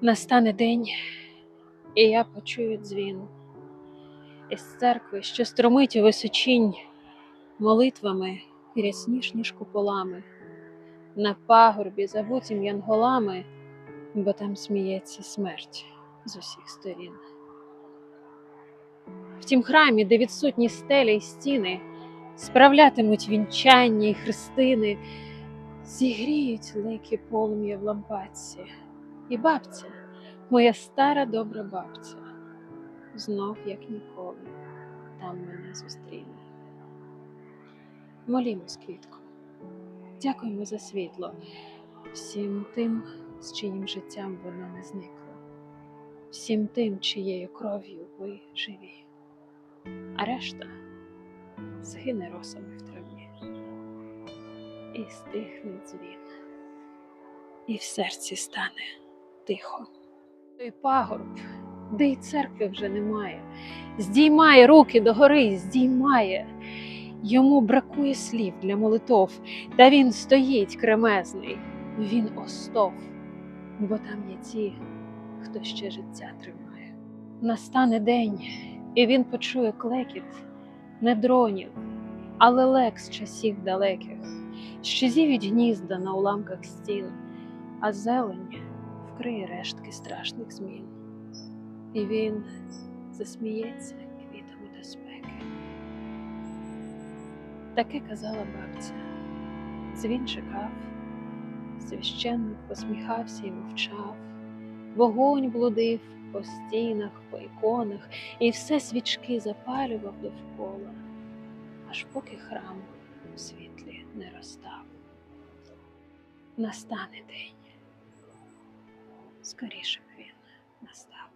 Настане день, і я почую дзвін із церкви, що стромить у височінь молитвами рясніш, ніж куполами, на пагорбі, забутім янголами, бо там сміється смерть з усіх сторін. В тім храмі, де відсутні стелі й стіни, справлятимуть вінчання й хрестини, зігріють лики полум'я в лампадці. І бабця, моя стара добра бабця, знов, як ніколи, там мене зустріне. Молімось, квітко, дякуємо за світло всім тим, з чиїм життям воно не зникло, всім тим, чиєю кров'ю ви живі, а решта згине росами в траві, і стихне дзвін, і в серці стане тихо. Той пагорб, де й церкви вже немає, здіймає руки догори, здіймає. Йому бракує слів для молитов, та він стоїть кремезний, він остов, бо там є ті, хто ще життя тримає. Настане день, і він почує клекіт не дронів, а лелек з часів далеких, що зівють гнізда на уламках стін, а зелень вкриє рештки страшних змін. І він засміється квітами до спеки. Таке казала бабця. Дзвін чекав, священник посміхався і мовчав, вогонь блудив по стінах, по іконах, і все свічки запалював довкола, аж поки храм у світлі не розстав. Настане день скоріше б він настав.